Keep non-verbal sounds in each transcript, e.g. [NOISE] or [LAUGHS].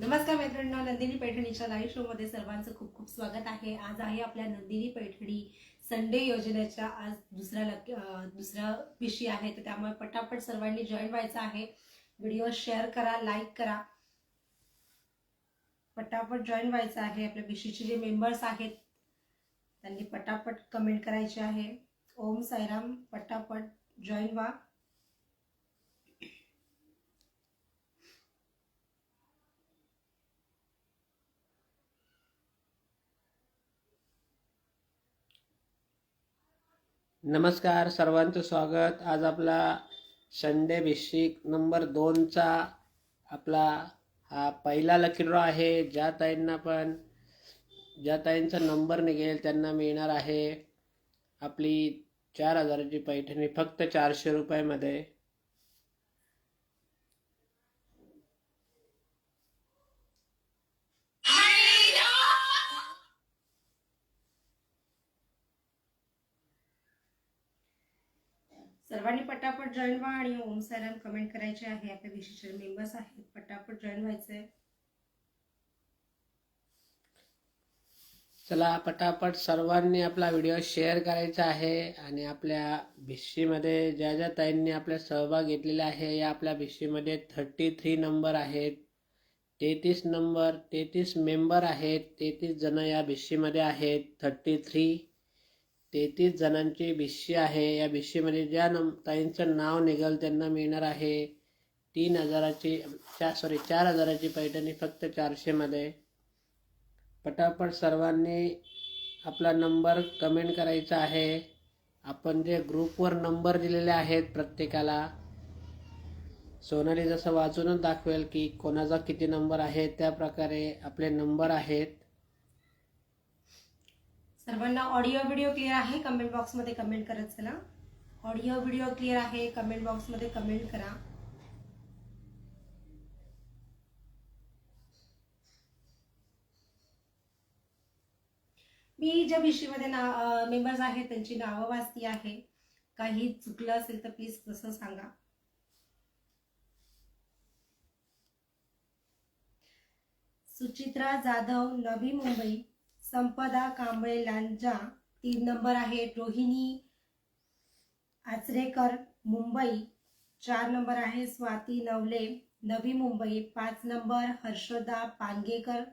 नमस्कार मैत्रिणींनो Nandini पैठणीच्या live show मध्ये सर्वांचं खूप खूप स्वागत आहे. आज आहे आपल्या नंदिनी पैठणी संडे योजनेच्या आज दुसरा लक दुसऱ्या दुसरा विषय आहे. तर त्यामुळे पटापट सर्वांनी जॉईन व्हायचं आहे. व्हिडिओ शेअर करा लाईक करा. पटापट जॉईन व्हायचं आहे. आपल्या विशीचे जे मेंबर्स आहेत त्यांनी पटापट कमेंट करायचे आहे. ओम साईराम पटापट जॉईन व्हा. नमस्कार सर्वांचं स्वागत. आज आपला संडे भिषिक नंबर दोनचा आपला हा पहिला लकी ड्रॉ आहे. ज्या ताईंना पण ज्या ताईंचा नंबर निघेल त्यांना मिळणार आहे आपली चार हजाराची पैठणी. फक्त चारशे रुपयामध्ये सर्वांनी पटापट जॉईन व्हा आणि ओम सायराम कमेंट करायचे आहे. आपल्या विशेष मेंबर्स आहेत. पटापट जॉईन व्हायचंय. चला पटापट सर्वांनी आपला व्हिडिओ शेअर करायचा आहे आणि आपल्या भिशीमध्ये ज्या ज्या ताईंनी आपला सहभाग घेतलेला आहे या आपल्या भिशीमध्ये थर्टी थ्री नंबर आहेत. तेहतीस नंबर तेहतीस मेंबर आहेत. तेहतीस जण या भिशीमध्ये आहेत. थर्टी थ्री तेहतीस जणांची भिशी आहे. या भिशीमध्ये ज्या नम ताईंचं नाव निघेल त्यांना मिळणार आहे तीन हजाराची चार सॉरी चार हजाराची पैठणी फक्त चारशेमध्ये पटापट सर्वांनी आपला नंबर कमेंट करायचा आहे. आपण जे ग्रुपवर नंबर दिलेले आहेत प्रत्येकाला सोनाली जसं वाचूनच दाखवेल की कोणाचा किती नंबर आहे त्या प्रकारे आपले नंबर आहेत. सर्वांना ऑडिओ व्हिडिओ क्लिअर आहे? कमेंट बॉक्समध्ये कमेंट करत चला. ऑडिओ व्हिडिओ क्लिअर आहे? कमेंट बॉक्समध्ये कमेंट करा. मी ज्या विषयीमध्ये ना मेंबर्स आहेत त्यांची नावं वाचती आहे. काही चुकलं असेल तर प्लीज तसं सांगा. सुचित्रा जाधव नवी मुंबई. संपदा कांबळे लांजा तीन नंबर आहे. रोहिणी आचरेकर मुंबई. चार नंबर आहे स्वाती नवले. नवी मुंबई. पाच नंबर हर्षदा पांगेकर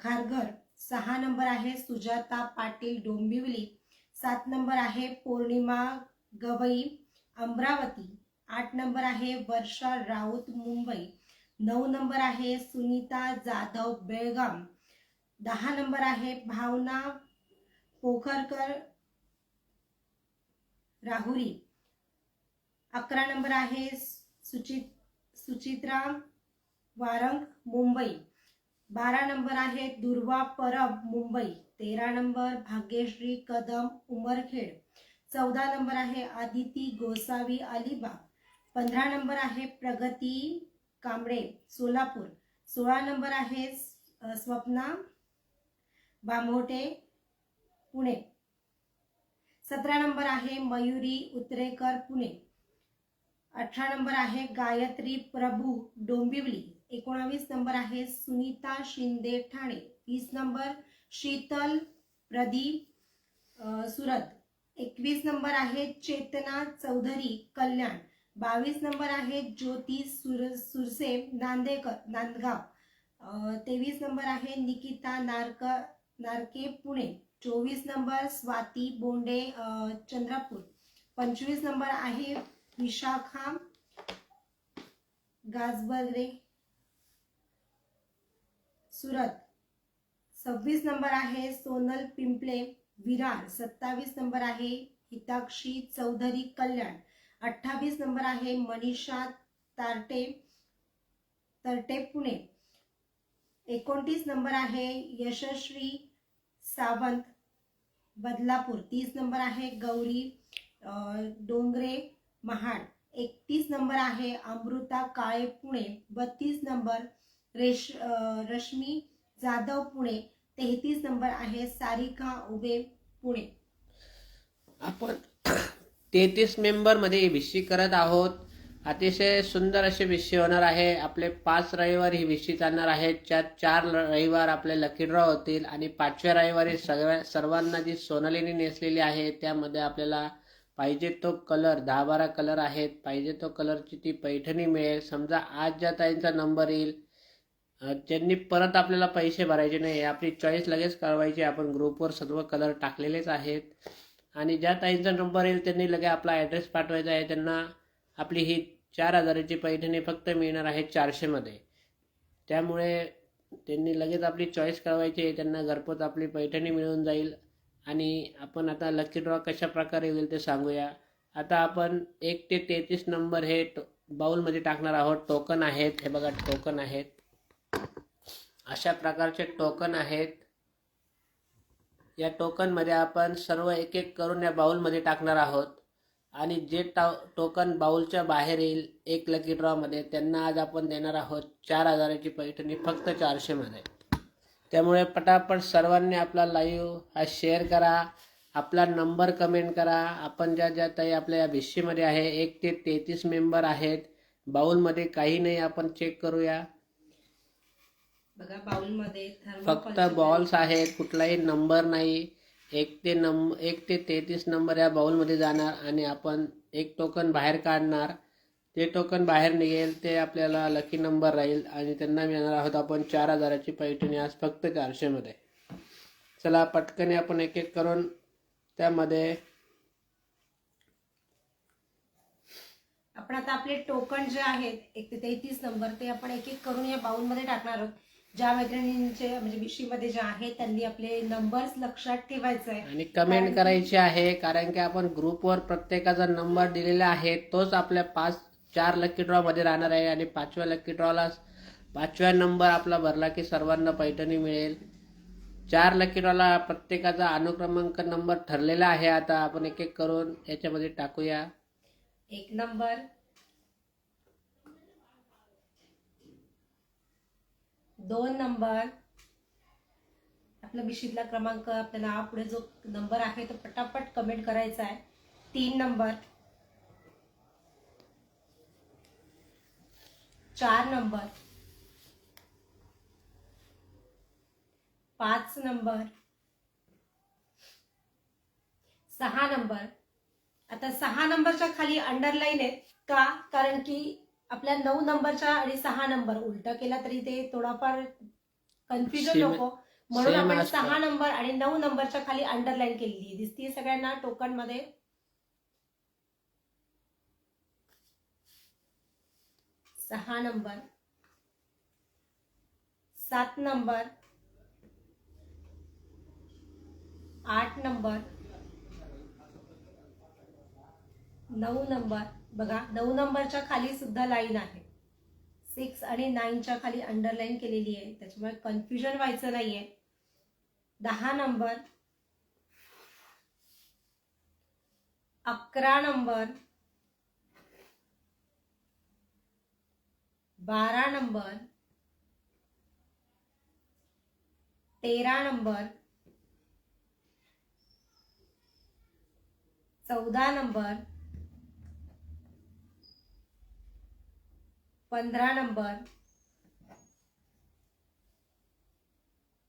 खारघर. सहा नंबर आहे सुजाता पाटील डोंबिवली. सात नंबर आहे पौर्णिमा गवई अमरावती. आठ नंबर आहे वर्षा राऊत मुंबई. नऊ नंबर आहे सुनीता जाधव बेळगाम. दहा नंबर आहे. भावना पोखरकर राहुरी. अकरा नंबर आहे सुचित सुचित्रा वारंग मुंबई. बारा नंबर आहे दुर्वा परब मुंबई. तेरा नंबर भाग्यश्री कदम उमरखेड. चौदा नंबर आहे आदिती गोसावी अलिबाग. पंधरा नंबर आहे प्रगती कांबळे सोलापूर. सोळा नंबर आहे स्वप्ना बांभोटे पुणे. सतरा नंबर आहे मयुरी उतरेकर पुणे. अठरा नंबर आहे गायत्री प्रभू डोंबिवली. एकोणावीस नंबर आहे सुनीता शिंदे ठाणे. वीस नंबर शीतल प्रदीप सुरत. एकवीस नंबर आहे चेतना चौधरी कल्याण. बावीस नंबर आहे ज्योती सुर सुरसे नांदेकर नांदगाव. तेवीस नंबर आहे निकिता नारकर नारके पुणे. चोवीस नंबर स्वाती बोंडे चंद्रपूर. पंचवीस नंबर आहे विशाखा गाजबर्रे. सुरत. सव्वीस नंबर आहे सोनल पिंपले विरार. सत्तावीस नंबर आहे हिताक्षी चौधरी कल्याण. अठ्ठावीस नंबर आहे मनीषा तारटे तरटे पुणे. एकोणतीस नंबर आहे यशस्वी सावंत बदलापूर तीस नंबर आहे गौरी डोंगरे महाड एकतीस नंबर आहे अमृता काळे पुणे बत्तीस नंबर रेश रश्मी जाधव पुणे तेहतीस नंबर आहे सारिका उबे पुणे. आपण तेहतीस मेंबरमध्ये विषय करत आहोत. अतिशय सुंदर अशी विशी होणार आहे. आपले पाच रविवार ही भिशी चालणार आहे ज्यात चार रविवार आपले लकी ड्रॉ होतील आणि पाचव्या रविवारी सगळ्या सर्वांना जी सोनालीने नेसलेली आहे त्यामध्ये आपल्याला पाहिजे तो कलर दहा बारा कलर आहेत. पाहिजे तो कलरची ती पैठणी मिळेल. समजा आज ज्या ताईंचा नंबर येईल ज्यांनी त्यांनी परत आपल्याला पैसे भरायचे नाही आपली चॉईस लगेच कळवायची. आपण ग्रुपवर सर्व कलर टाकलेलेच आहेत. आणि ज्या ताईंचा नंबर येईल त्यांनी लगेच आपला ॲड्रेस पाठवायचा आहे. त्यांना आपली ही चार हजाराची पैठणी फक्त मिळणार आहे चारशेमध्ये त्यामुळे त्यांनी लगेच आपली चॉईस कळवायची आहे. त्यांना घरपोच आपली पैठणी मिळून जाईल. आणि आपण आता लकी ड्रॉ कशा प्रकारे होईल ते सांगूया. आता आपण एक ते तेहतीस नंबर हे टो बाऊलमध्ये टाकणार आहोत. टोकन आहेत. हे बघा टोकन आहेत. अशा प्रकारचे टोकन आहेत. या टोकनमध्ये आपण सर्व एक एक करून या बाउलमध्ये टाकणार आहोत. आणि जे टा टोकन बाउलच्या बाहेर येईल एक लकी ड्रॉमध्ये त्यांना आज आपण देणार आहोत चार हजाराची पैठणी फक्त चारशेमध्ये त्यामुळे पटापट सर्वांनी आपला लाईव्ह हा शेअर करा आपला नंबर कमेंट करा. आपण ज्या ज्या ताई आपल्या या भिशीमध्ये आहे एक ते तेहतीस मेंबर आहेत. बाउलमध्ये काही नाही आपण चेक करूया. बघा बाउलमध्ये फक्त बॉल्स आहेत कुठलाही नंबर नाही. एक ते नम एक ते तेहतीस नंबर या बाउलमध्ये जाणार आणि आपण एक टोकन बाहेर काढणार. ते टोकन बाहेर निघेल ते आपल्याला लकी नंबर राहील आणि त्यांना मिळणार आहोत आपण चार हजाराची पैठणी आज फक्त चारशेमध्ये. चला पटकन आपण एक एक करून त्यामध्ये आपण आता आपले टोकन जे आहेत एक ते तेहतीस नंबर ते आपण एक एक करून या बाउलमध्ये टाकणार आहोत. ज्या मैत्रिणींचे म्हणजे विशीमध्ये जे आहेत त्यांनी आपले नंबर्स लक्षात ठेवायचे आहे. आणि कमेंट करायची आहे कारण की आपण ग्रुपवर प्रत्येकाचा नंबर दिलेला आहे तोच आपल्या पाच चार लकी ड्रॉमध्ये राहणार आहे. आणि पाचव्या लकी ड्रॉला पाचव्या नंबर आपला भरला की सर्वांना पैठणी मिळेल. चार लकी ड्रॉला प्रत्येकाचा अनुक्रमांक नंबर ठरलेला आहे. आता आपण एक एक करून याच्यामध्ये टाकूया. एक नंबर दोन नंबर. आपला बिशीतला क्रमांक आपल्या नावापुढे जो नंबर आहे तो पटापट कमेंट करायचा आहे. तीन नंबर. चार नंबर. पाच नंबर. सहा नंबर. आता सहा नंबरच्या खाली अंडरलाईन आहेत का? कारण की आपल्या नऊ नंबरच्या आणि सहा नंबर उलटा केला तरी ते थोडाफार कन्फ्युजन नको. म्हणून आपण. सहा नंबर आणि नऊ नंबरच्या खाली अंडरलाईन केलेली. दिसतीये सगळ्यांना टोकनमध्ये सहा नंबर. सात नंबर. आठ नंबर. नऊ नंबर. बघा नऊ नंबरच्या खाली सुद्धा लाईन आहे. सिक्स आणि नाईनच्या खाली अंडरलाईन केलेली आहे. त्याच्यामुळे कन्फ्युजन व्हायचं नाहीये. दहा नंबर. अकरा नंबर. बारा नंबर. तेरा नंबर. चौदा नंबर. पंधरा नंबर.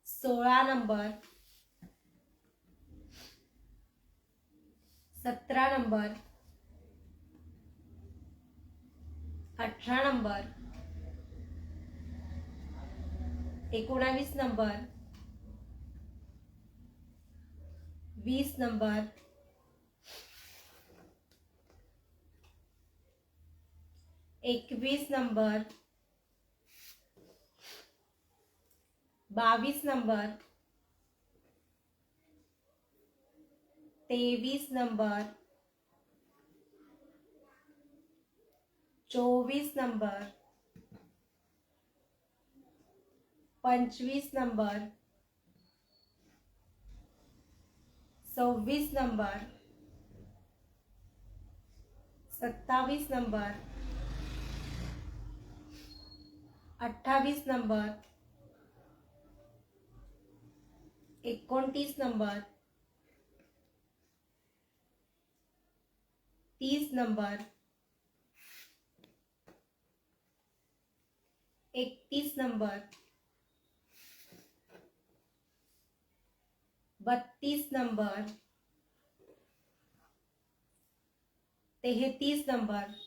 सोळा नंबर. सतरा नंबर. अठरा नंबर. एकोणावीस नंबर. वीस नंबर. एकवीस नंबर बावीस नंबर तेवीस नंबर चोवीस नंबर पंचवीस नंबर सव्वीस नंबर सत्तावीस नंबर अठ्ठावीस नंबर. एकोणतीस नंबर. तीस नंबर. एकतीस नंबर. बत्तीस नंबर. तेहतीस नंबर.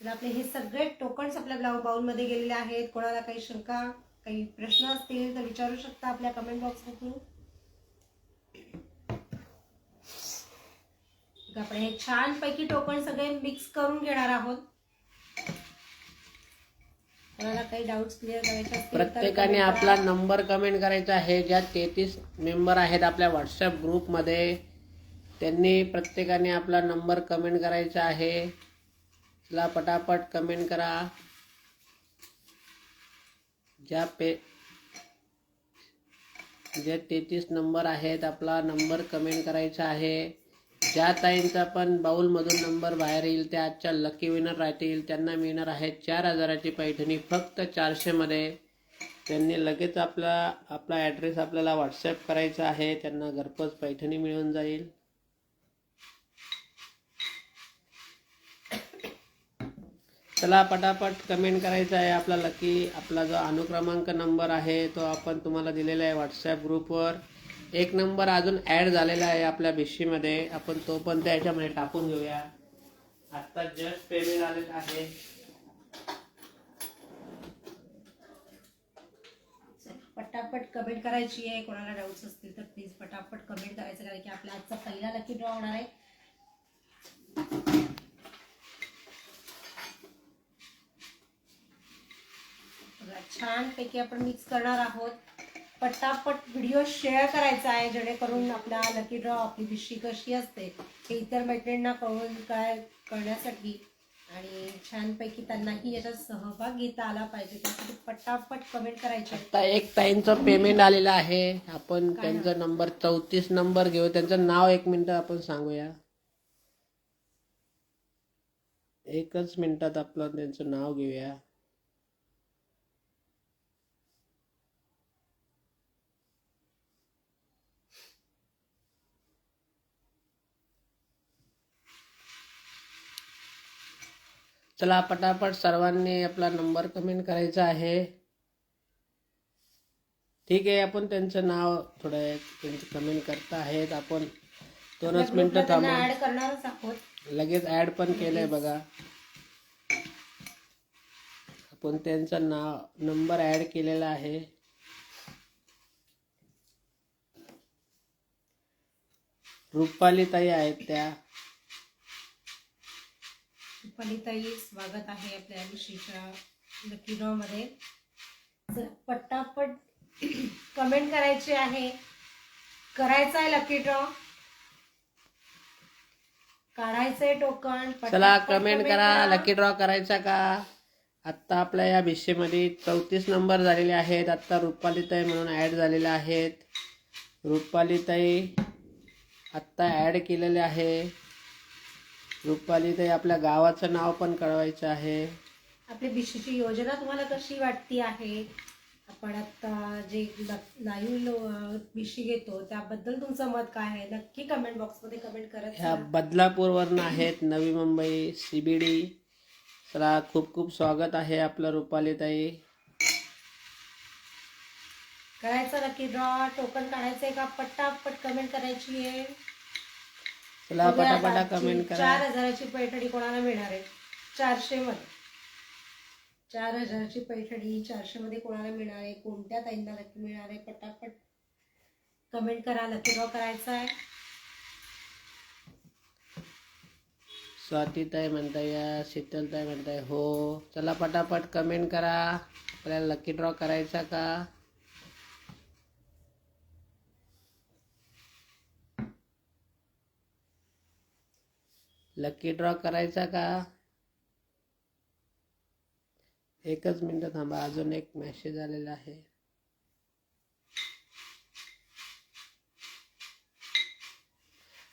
तर आपले हे सगळे टोकन्स आपल्या ब्लाऊ बाउलमध्ये गेलेले आहेत. कोणाला काही शंका काही प्रश्न असतील तर विचारू शकता आपल्या कमेंट बॉक्समधून आपण हे छान पैकी टोकन सगळे मिक्स करून घेणार आहोत. कोणाला काही डाऊट्स क्लिअर करायचे प्रत्येकाने आपला. नंबर कमेंट करायचा आहे. ज्या तेहतीस मेंबर आहेत आपल्या व्हॉट्सअप ग्रुपमध्ये त्यांनी प्रत्येकाने आपला नंबर कमेंट करायचा आहे. ला पटापट कमेंट करा. ज्या पे जे तेहतीस नंबर आहेत आपला नंबर कमेंट करायचा आहे. ज्या ताईंचा पण बाऊलमधून नंबर बाहेर येईल त्या आजच्या लकी विनर राहतील. त्यांना मिळणार आहे चार हजाराची पैठणी फक्त चारशेमध्ये त्यांनी लगेच आपला आपला ॲड्रेस आपल्याला व्हॉट्सअप करायचा आहे. त्यांना घरपोच पैठणी मिळून जाईल. चला पटापट कमेंट करायचा आहे आपल्याला की आपला जो अनुक्रमांक नंबर आहे तो आपण तुम्हाला दिलेला आहे व्हॉट्सॲप ग्रुपवर एक नंबर अजून ॲड झालेला आहे आपल्या बिशीमध्ये आपण तो पण त्याच्यामध्ये टाकून घेऊया. आत्ता जस्ट पेमेंट आलेलं आहे. पटापट कमेंट करायची आहे. कोणाला डाऊट्स असतील तर प्लीज पटापट कमेंट करायचं कारण की आपला आजचा पहिला लकी ड्रॉ होणार आहे बघा, छानपैकी आपण मिक्स करणार आहोत. पटापट व्हिडिओ शेअर करायचा आहे जेणेकरून आपला लकी ड्रॉ आपली भिशी कशी असते हे इतर मैत्रिणींना कळून काय करण्यासाठी आणि छानपैकी त्यांनाही याच्यात सहभाग घेता आला पाहिजे. त्यासाठी पटापट कमेंट करायचे. आता एक ताईंचं पेमेंट आलेलं आहे. आपण काय त्यांचा नंबर चौतीस नंबर घेऊ. त्यांचं नाव एक मिनिट आपण सांगूया. एकच मिनिटात आपलं त्यांचं नाव घेऊया. चला पटापट सर्वांनी आपला नंबर कमेंट करायचा आहे. ठीक आहे आपण त्यांचं नाव थोडं त्यांचं कमेंट करता आहेत. आपण दोनच मिनिटं थांबू. लगेच ऍड पण केलंय बघा. आपण त्यांचं नाव नंबर ऍड केलेला आहे. रुपाली ताई आहेत त्या. रुपालीताई स्वागत आहे आपल्या विशेषा लकी ड्रॉ मध्ये चला, पटापट कमेंट करायची आहे करायचा आहे लकी ड्रॉ काढायचंय टोकन चला कमेंट करा लकी ड्रॉ करायचा का? आत्ता आपल्या या भिशीमध्ये चौतीस नंबर झालेले आहेत. आत्ता रुपालीताई म्हणून ॲड झालेले आहेत. रुपालीताई आत्ता ॲड केलेले आहे. रुपालीताई आपल्या गावाचं नाव पण कळवायचं आहे. आपली बिशीची योजना तुम्हाला कशी वाटती आहे? आपण आता जे लाईव्ह बिशी घेतो त्याबद्दल तुमचं मत काय आहे? नक्की कमेंट बॉक्समध्ये कमेंट करत ह्या. बदलापूरवरनं आहेत Navi Mumbai C B D चला खूप खूप स्वागत आहे आपलं रुपालीताई करायचं नक्की ड्रॉ टोकन काढायचंय का? पटापट कमेंट करायची आहे. चला बघूया पटापटा कमेंट करा. चार हजाराची पैठणी कोणाला मिळणार आहे? चारशे मध्ये. चार हजाराची पैठणी चारशे मध्ये कोणाला मिळणार आहे? कोणत्या ताईंना नक्की मिळणार आहे? पटापट कमेंट करा लकी ड्रॉ करायचा आहे. स्वातीताई म्हणताय या शीतलताई म्हणताय हो. चला पटापट कमेंट करा. आपल्याला लकी ड्रॉ करायचा का? लकी ड्रॉ करायचा का? एकच मिनटं थांबा अजून एक मेसेज आलेला आहे.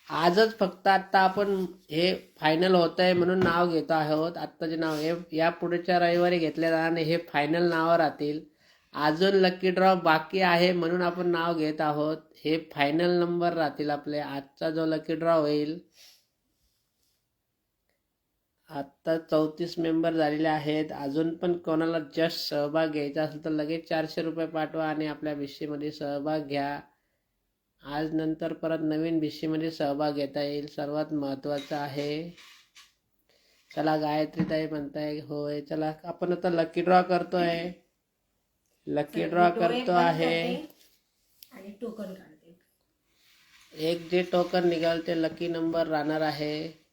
आजच फक्त आत्ता आपण हे फायनल होत आहे म्हणून नाव घेतो आहोत. आत्ताचे नाव हे या पुढच्या रविवारी घेतले जाणार हे फायनल नावं राहतील. अजून लकी ड्रॉ बाकी आहे म्हणून आपण नाव घेत आहोत. हे फायनल नंबर राहतील आपले. आजचा जो लकी ड्रॉ होईल आत्ता चौतीस मेंबर झालेले आहेत. अजून पण कोणाला जस्ट सहभाग घ्यायचा असेल तर लगेच चारशे रुपये पाठवा आणि आपल्या भिशीमध्ये सहभाग घ्या. आज नंतर परत नवीन भिशीमध्ये सहभाग घेता येईल. सर्वात महत्त्वाचं आहे. चला गायत्री ताई म्हणताय होय. चला आपण आता लकी ड्रॉ करतोय. लकी ड्रॉ करतो आहे. आणि टोकन काढते. एक जे टोकन निघाल ते लकी नंबर राहणार आहे.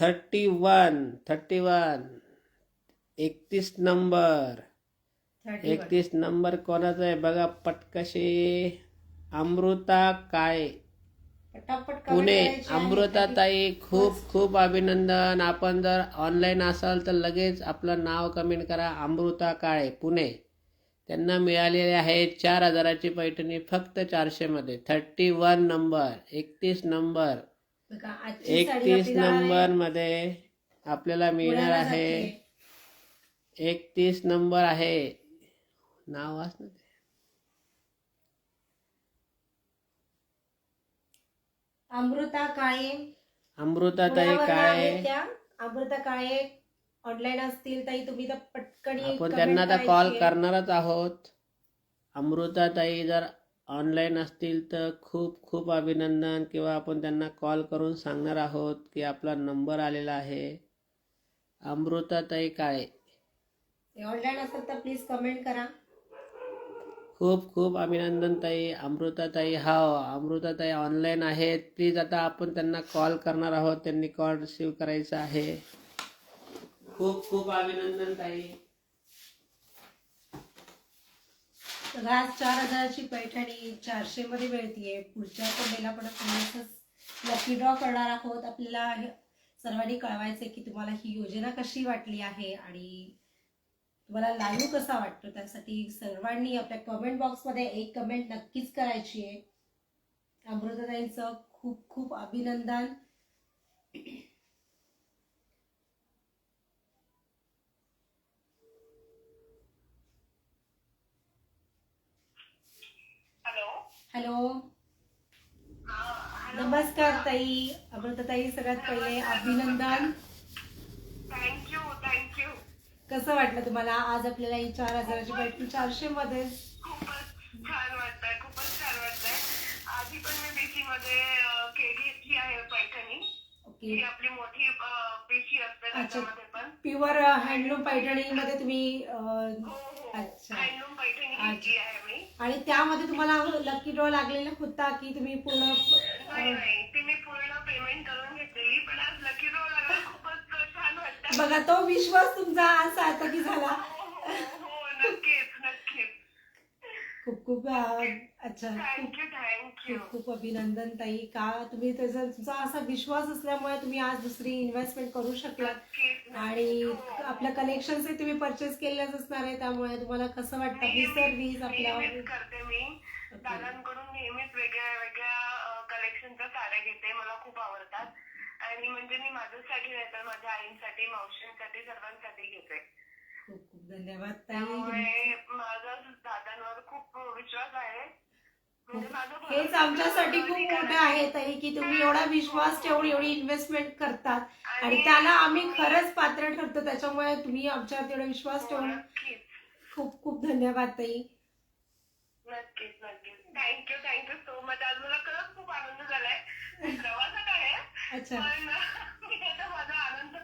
Thirty one thirty one. एकतीस नंबर. एकतीस नंबर कोणाचा आहे? बघा पटकशी. अमृता comment पुणे. अमृताताई खूप खूप अभिनंदन. आपण जर ऑनलाईन असाल तर लगेच आपलं नाव कमेंट करा. अमृता काळे पुणे. त्यांना मिळालेले आहे चार हजाराची पैठणी फक्त चारशे मध्ये. Thirty one number. एकतीस नंबर. एकतीस नंबरमध्ये आपल्याला मिळणार आहे. एकतीस नंबर आहे. नाव वाच ना ते. अमृता काळे. अमृताताई पुण्यावरनं काळे. अमृता काळे. ऑनलाईन असतील ताई तुम्ही तर पटकन आपण त्यांना आता कॉल करणारच आहोत. अमृताताई जर ऑनलाईन असतील तर खूप खूप अभिनंदन किंवा आपण त्यांना कॉल करून सांगणार आहोत की आपला नंबर आलेला आहे. अमृताताई काळे ऑनलाईन असेल तर प्लीज कमेंट करा. खूप खूप अभिनंदन ताई. अमृताताई हा अमृताताई ऑनलाईन आहेत. प्लीज आता आपण त्यांना कॉल करणार आहोत. त्यांनी कॉल रिसीव करायचा आहे. खूप खूप अभिनंदन ताई. तर आज चार हजाराची पैठणी चारशे मध्ये मिळतीये. पुढच्या कोंडेला पण आपण लकी ड्रॉ करणार आहोत आपल्याला. सर्वांनी कळवायचंय की तुम्हाला ही योजना कशी वाटली आहे आणि तुम्हाला लाईव्ह कसा वाटतो? त्यासाठी सर्वांनी आपल्या कमेंट बॉक्समध्ये एक कमेंट नक्कीच करायची आहे अमृतताईंचं खूप खूप अभिनंदन. हॅलो. नमस्कार ताई. अमृतताई सगळ्यात पहिले अभिनंदन. थँक्यू थँक्यू कसं वाटलं तुम्हाला? आज आपल्याला ही चार हजाराची पैठणी चारशे मध्ये. खूपच छान वाटतंय खूपच छान वाटतंय. आधी पण मी बीसी मध्ये आहे पैठणी. ओके. ही आपली मोठी असते त्याच्यामध्ये पण. प्युअर हँडलूम पैठणी मध्ये तुम्ही हो हो. अच्छा. हँडलूम पैठणी. घेतली आहे मी. आणि त्यामध्ये तुम्हाला लकी ड्रॉ लागलेला होता की तुम्ही पूर्ण ती मी पूर्ण पेमेंट करून घेतलेली पण आज लकी ड्रॉ लागला. खूपच छान वाटतं बघा तो विश्वास तुमचा आज सार्थकी झाला हो हो हो नक्कीच नक्कीच खूप खूप अच्छा खूप थँक्यू थँक्यू खूप खूप अभिनंदन ताई. का तुम्ही त्याचा तुमचा असा विश्वास असल्यामुळे तुम्ही आज दुसरी इन्व्हेस्टमेंट करू शकलात. आणि. आपल्या कलेक्शन तुम्ही परचेस केलेलंच असणार आहे त्यामुळे तुम्हाला कसं वाटतं? सर्व्हिस आपल्या करते मी. दादांकडून नेहमीच वेगळ्या वेगळ्या कलेक्शनच्या साड्या घेते. मला खूप आवडतात. आणि म्हणजे मी माझ्यासाठी नाही तर माझ्या आईंसाठी मावशींसाठी सर्वांसाठी घेते. धन्यवाद ताई. त्यामुळे माझा दादांवर खूप विश्वास आहे. म्हणजे माझा हेच आमच्यासाठी खूप मोठं आहे ताई की तुम्ही एवढा विश्वास ठेवून एवढी इन्व्हेस्टमेंट करतात. आणि त्याला आम्ही खरंच पात्र ठरतो त्याच्यामुळे तुम्ही आमच्यावर तेवढा विश्वास हो, ठेवून नक्कीच. खूप खूप धन्यवाद ताई. नक्कीच नक्कीच. थँक्यू थँक्यू सो मच आज मला खरंच खूप आनंद झालाय. [LAUGHS] प्रवासात आहे अच्छा. पण [LAUGHS] मी आता माझा आनंद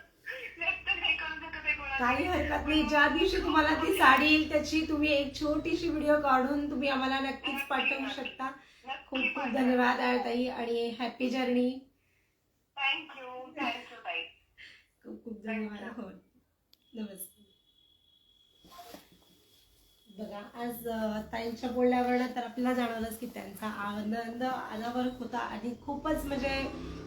व्यक्त नाही करू शकत आहे कोणाला. काही हरकत नाही. ज्या दिवशी तुम्हाला ती साडी येईल त्याची तुम्ही एक छोटीशी व्हिडिओ काढून तुम्ही आम्हाला नक्कीच पाठवू शकता. खूप खूप. धन्यवाद ताई आणि हॅपी जर्नी थँक्यू खूप खूप धन्यवाद. हो. नमस्ते बघा आज ताईंच्या बोलण्यावरनं तर आपल्याला जाणवलंच की त्यांचा आनंद अनावरक होता आणि खूपच म्हणजे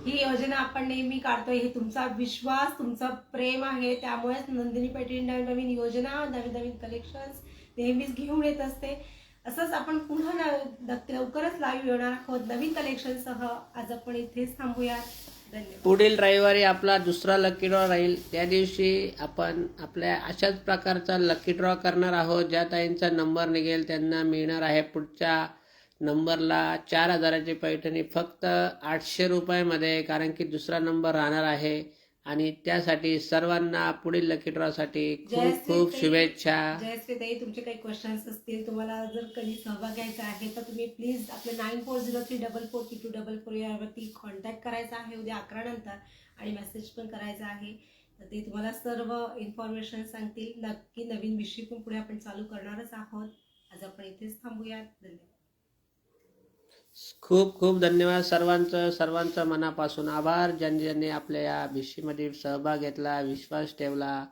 ही योजना आपण नेहमी काढतोय. हे तुमचा विश्वास तुमचं प्रेम आहे. त्यामुळेच नंदिनी पैठणी नवीन नवीन योजना नवीन नवीन कलेक्शन्स नेहमीच घेऊन येत असते. असंच आपण पुन्हा लवकरच लाईव्ह येणार आहोत. नवीन कलेक्शनसह आज आपण इथेच थांबूयात. पुढील रविवारी आपला दुसरा लकी ड्रॉ राहील. त्या दिवशी आपण आपल्या अशाच प्रकारचा लकी ड्रॉ करणार आहोत. ज्या ताईंचा नंबर निघेल त्यांना मिळणार आहे पुढच्या नंबरला चार हजाराची पैठणी. फक्त आठशे रुपयामध्ये कारण की दुसरा नंबर राहणार आहे. आणि त्यासाठी सर्वांना पुढील लकी ड्रॉसाठी खूप खूप. शुभेच्छा. जयश्री ताई तुमचे काही क्वेश्चन्स असतील तुम्हाला जर कधी सहभाग घ्यायचा आहे तर तुम्ही प्लीज आपले nine four zero three double four three two double four यावरती कॉन्टॅक्ट करायचा आहे. उद्या अकरा नंतर आणि मेसेज पण करायचा आहे. तर ते तुम्हाला सर्व इन्फॉर्मेशन सांगतील. नक्की नवीन विषय पण पुढे आपण चालू करणारच आहोत. आज आपण इथेच थांबूयात. धन्यवाद. खूप खूप धन्यवाद सर्वांचं सर्वांचं मनापासून आभार. ज्यांनी ज्यांनी आपल्या या भिशीमध्ये सहभाग घेतला विश्वास ठेवला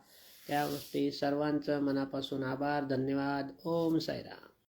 त्या गोष्टी सर्वांचं मनापासून आभार धन्यवाद. ओम साईराम.